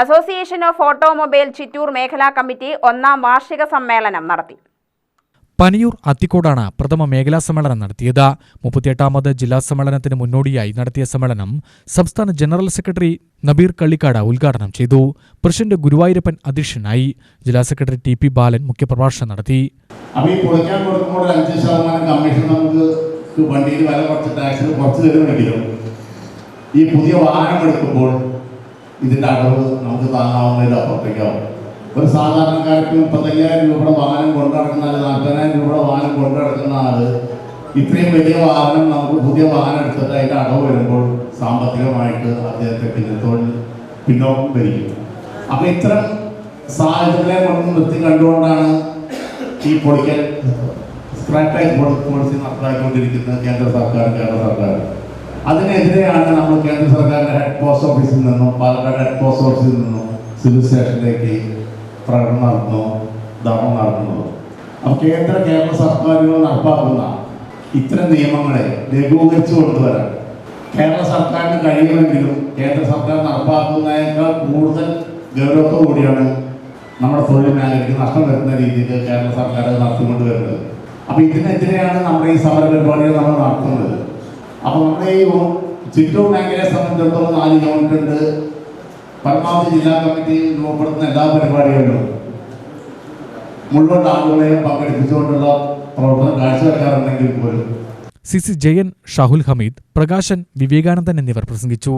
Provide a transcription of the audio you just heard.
Association of automobile Chittur മേഖലാ committee ഒന്നാം വാർഷിക സമ്മേളനം നടത്തി. പനിയൂർ അത്തിക്കോടാണ് പ്രഥമ മേഖലാ സമ്മേളനം നടത്തിയത്. മുപ്പത്തിയെട്ടാമത് ജില്ലാ സമ്മേളനത്തിന് മുന്നോടിയായി നടത്തിയ സമ്മേളനം സംസ്ഥാന ജനറൽ സെക്രട്ടറി നബീർ കള്ളിക്കാട് ഉദ്ഘാടനം ചെയ്തു. പ്രസിഡന്റ് ഗുരുവായൂരപ്പൻ അധ്യക്ഷനായി ജില്ലാ സെക്രട്ടറി ടി പി ബാലൻ മുഖ്യപ്രഭാഷണം നടത്തി. അപ്പൊ ഈ പൊളിക്കാൻ കൊടുക്കുമ്പോൾ ഒരു അഞ്ച് ശതമാനം കമ്മീഷൻ നമുക്ക് വണ്ടിയിൽ വില കുറച്ച് ടാക്സ് കുറച്ച് തരുമെങ്കിലും ഈ പുതിയ വാഹനം എടുക്കുമ്പോൾ ഇതിന്റെ അടവ് നമുക്ക് താങ്ങാവുന്നതിന്റെ അപ്പുറത്തേക്കാവും. ഒരു സാധാരണക്കാർക്ക് മുപ്പത്തയ്യായിരം രൂപയുടെ വാഹനം കൊണ്ടു നടക്കുന്ന അല്ലെങ്കിൽ നാൽപ്പതിനായിരം രൂപയുടെ വാഹനം കൊണ്ടു നടക്കുന്ന ആൾ ഇത്രയും വലിയ വാഹനം നമുക്ക് പുതിയ വാഹനം എടുത്തിട്ട് അതിന്റെ അടവ് വരുമ്പോൾ സാമ്പത്തികമായിട്ട് അദ്ദേഹത്തെ പിന്നത്തോട് പിന്നോക്കം ഭരിക്കും അപ്പൊ ഇത്തരം സാഹചര്യങ്ങളെ കൊണ്ട് നിർത്തി കണ്ടുകൊണ്ടാണ് ഈ പൊളിക്കൽ സ്ക്രാറ്റായി പോളിസി നടപ്പാക്കിക്കൊണ്ടിരിക്കുന്നത് കേന്ദ്ര സർക്കാർ കേരള സർക്കാർ. അതിനെതിരെയാണ് നമ്മൾ കേന്ദ്ര സർക്കാരിന്റെ ഹെഡ് പോസ്റ്റ് ഓഫീസിൽ നിന്നും പാലക്കാട് ഹെഡ് പോസ്റ്റ് ഓഫീസിൽ നിന്നും സിവിൽ സ്റ്റേഷനിലേക്ക് പ്രകടനം നടത്തുന്നു ധർമ്മം നടത്തുന്നത്. അപ്പോൾ കേന്ദ്ര കേരള സർക്കാരുകൾ നടപ്പാക്കുന്ന ഇത്തരം നിയമങ്ങളെ ലഘൂകരിച്ചു കൊണ്ടുവരാൻ കേരള സർക്കാരിന് കഴിയുമെങ്കിലും കേന്ദ്ര സർക്കാർ നടപ്പാക്കുന്നതിനേക്കാൾ കൂടുതൽ ഗൗരവത്തോടു കൂടിയാണ് നമ്മുടെ തൊഴിൽ മേഖലയ്ക്ക് നഷ്ടം വരുന്ന രീതിയിൽ കേരള സർക്കാർ നടത്തിക്കൊണ്ട് വരുന്നത് അപ്പൊ ഇതിനെതിരെയാണ് നമ്മുടെ ഈ സമര പരിപാടികൾ നമ്മൾ അപ്പൊ നമ്മുടെ ഈ ചിറ്റൂർ മേഖലയെ സംബന്ധിച്ചിടത്തോളം നാല് യൂണിറ്റ് ഉണ്ട്. പരമാവധി ജില്ലാ കമ്മിറ്റി രൂപപ്പെടുത്തുന്ന എല്ലാ പരിപാടികളിലും മുഴുവൻ ആളുകളെയും പങ്കെടുപ്പിച്ചുകൊണ്ടുള്ള പ്രവർത്തനം കാഴ്ചവെക്കാറുണ്ടെങ്കിൽ പോലും. സി സി ജയൻ ഷാഹുൽ ഹമീദ് പ്രകാശൻ വിവേകാനന്ദൻ എന്നിവർ പ്രസംഗിച്ചു.